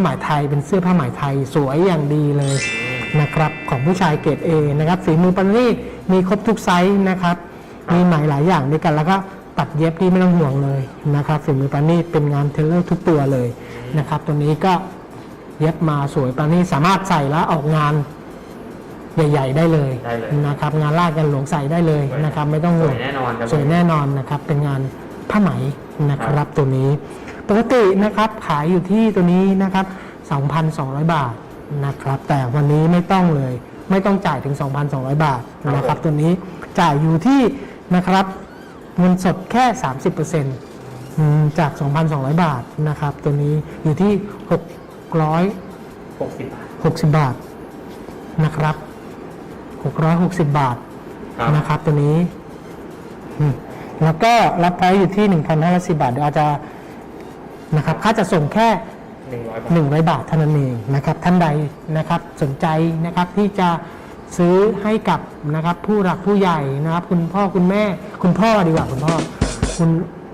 ไหมไทย เป็นเสื้อผ้าไหมไทยสวยอย่างดีเลยนะครับของผู้ชายเกรด A นะครับฝีมือประณีตมีครบทุกไซส์นะครับ มีไหมหลายอย่างด้วยกันแล้วก็ตัดเย็บที่ไม่ต้องห่วงเลยนะครับฝีมือประณีตเป็นงานเทเลอร์ทุกตัวเลยนะครับตัวนี้ก็เย็บมาสวยประณีตสามารถใส่แล้วออกงานใหญ่ ๆ ได้เลยได้เลย นะครับงานลาดกันหลวงใส่ได้เลยนะครับไม่ต้องสห่ววยงแน่นอนครับ สวยแน่นอนนะครับ เป็นงานผ้าไหมนะครับตัวนี้ ปกตินะครับขายอยู่ที่ตัวนี้นะครับ 2,200 บาทนะครับ แต่วันนี้ไม่ต้องเลย ไม่ต้องจ่ายถึง 2,200 บาทนะครับ ตัวนี้จ่ายอยู่ที่นะครับเงินสดแค่ 30%อืมจาก 2,200 บาทนะครับ ตัวนี้อยู่ที่ 660หกสิบบาทบาทนะครับ 660 บาทครับนะครับ ตัวนี้อืมแล้วก็รับไพรส์อยู่ที่ 1,510 บาทเดี๋ยวอาจจะ นะครับค่าจะส่งแค่หนึ่งร้อยบาท100 บาทเท่านั้นเองนะครับท่านใดนะครับสนใจนะครับที่จะซื้อให้กับนะครับผู้หลักผู้ใหญ่นะครับ คุณพ่อคุณแม่ คุณพ่อดีกว่าคุณพ่อคุณ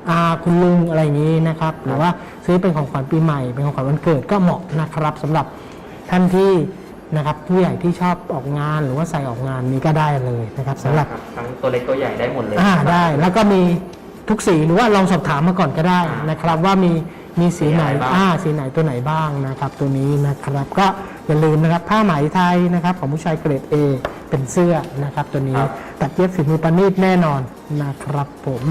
อาคุณลุงอะไรอย่างนี้นะครับ หรือว่าซื้อเป็นของขวัญปีใหม่ เป็นของขวัญวันเกิดก็เหมาะนะครับสำหรับท่านที่นะครับผู้ใหญ่ที่ชอบออกงานหรือว่าใส่ออกงานนี้ก็ได้เลยนะครับสำหรับครับทั้งตัวเล็กตัวใหญ่ได้หมดเลยอ่าได้ แล้วก็มีทุกสีหรือว่าลองสอบถามมาก่อนก็ได้นะครับ ว่ามี มีสีไหนสีอะไรบ้างอ่าสีไหนตัวไหนบ้างนะครับ ตัวนี้นะครับ ก็อย่าลืมนะครับผ้าไหมไทยนะครับของผู้ชายเกรด A เป็นเสื้อนะครับ ตัวนี้ตัดเย็บฝีมือประณีตแน่นอนนะครับผม